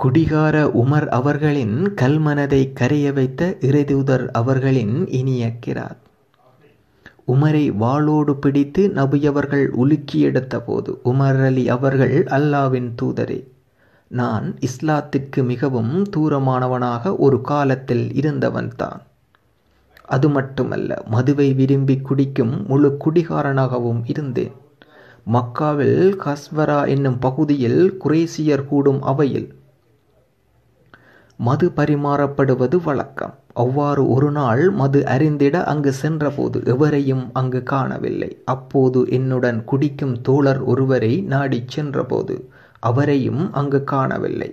குடிகார உமர் அவர்களின் கல்மனதை கரைய வைத்த இறைதூதர் அவர்களின் இனிய கிராத் உமரை வாளோடு பிடித்து நபியவர்கள் உலுக்கி எடுத்தபோது உமர் அலி அவர்கள் அல்லாவின் தூதரே நான் இஸ்லாத்திற்கு மிகவும் தூரமானவனாக ஒரு காலத்தில் இருந்தவன்தான் அது மட்டுமல்ல மதுவை விரும்பி குடிக்கும் முழு குடிகாரனாகவும் இருந்தேன். மக்காவில் கஸ்வரா என்னும் பகுதியில் குரேசியர் கூடும் அவையில் மது பரிமாறப்படுவது வழக்கம். அவ்வாறு ஒரு நாள் மது அறிந்திட அங்கு சென்றபோது எவரையும் அங்கு காணவில்லை. அப்போது என்னுடன் குடிக்கும் தோழர் ஒருவரை நாடிச் சென்றபோது அவரையும் அங்கு காணவில்லை.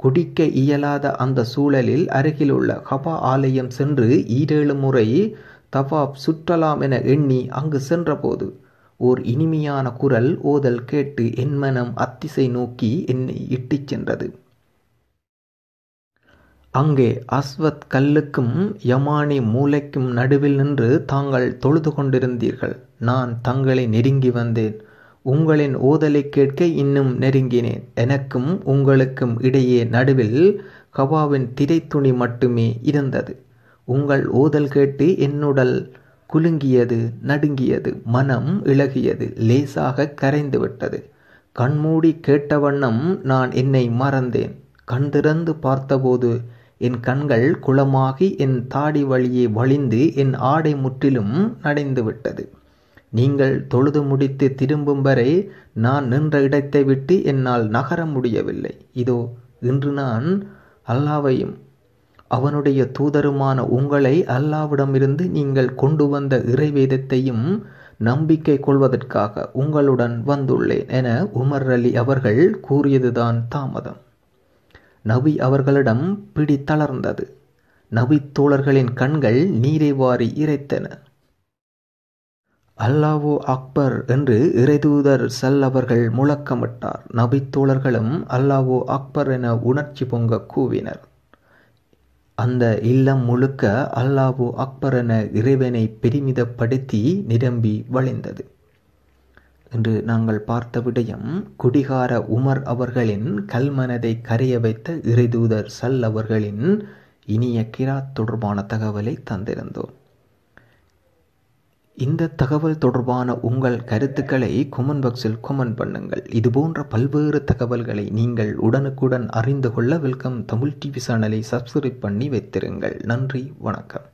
குடிக்க இயலாத அந்த சூழலில் அருகிலுள்ள ஹபா ஆலயம் சென்று ஈரேழு முறை தவாப் சுற்றலாம் என எண்ணி அங்கு சென்றபோது ஓர் இனிமையான குரல் ஓதல் கேட்டு என் மனம் அத்திசை நோக்கி என்னை இட்டுச் சென்றது. அங்கே அஸ்வத் கல்லுக்கும் யமானி மூளைக்கும் நடுவில் நின்று தாங்கள் தொழுது கொண்டிருந்தீர்கள். நான் தங்களை நெருங்கி வந்தேன். உங்களின் ஓதலை கேட்க இன்னும் நெருங்கினேன். எனக்கும் உங்களுக்கும் இடையே நடுவில் கபாவின் திரைத்துணி மட்டுமே இருந்தது. உங்கள் ஓதல் கேட்டு என்னுடல் குலுங்கியது நடுங்கியது மனம் இழகியது லேசாக கரைந்து விட்டது கண்மூடி கேட்ட வண்ணம் நான் என்னை மறந்தேன். கண் திறந்து பார்த்தபோது என் கண்கள் குளமாகி என் தாடி வழியே வழிந்து என் ஆடை முற்றிலும் நடைந்துவிட்டது நீங்கள் தொழுது முடித்து திரும்பும் வரை நான் நின்ற இடத்தை விட்டு என்னால் நகர முடியவில்லை. இதோ இன்று நான் அல்லாவையும் அவனுடைய தூதருமான உங்களை அல்லாவிடமிருந்து நீங்கள் கொண்டு வந்த இறைவேதத்தையும் நம்பிக்கை கொள்வதற்காக உங்களுடன் வந்துள்ளேன் என உமர் அலி அவர்கள் கூறியதுதான் தாமதம். நபி அவர்களிடம் பிடி தளர்ந்தது. நபி தோழர்களின் கண்கள் நீரை வாரி இறைத்தன. அல்லாவோ அக்பர் என்று இறைதூதர் சல் அவர்கள் முழக்கமிட்டார். நபித்தோழர்களும் அல்லாவோ அக்பர் என உணர்ச்சி பொங்க கூவினர். அந்த இல்லம் முழுக்க அல்லாவோ அக்பர் என இறைவனை பெருமிதப்படுத்தி நிரம்பி வழிந்தது. என்று நாங்கள் பார்த்த விடயம் குடிகார உமர் அவர்களின் கல்மனதை கரைய வைத்த இறைதூதர் சல் அவர்களின் இனிய கிராத் தொடர்பான தகவலை தந்திருந்தோம். இந்த தகவல் தொடர்பான உங்கள் கருத்துக்களை கொமெண்ட் பாக்ஸில் கொமெண்ட் பண்ணுங்கள். இதுபோன்ற பல்வேறு தகவல்களை நீங்கள் உடனுக்குடன் அறிந்து கொள்ள வெல்கம் தமிழ் டிவி சேனலை சப்ஸ்கிரைப் பண்ணி வைத்திருங்கள். நன்றி வணக்கம்.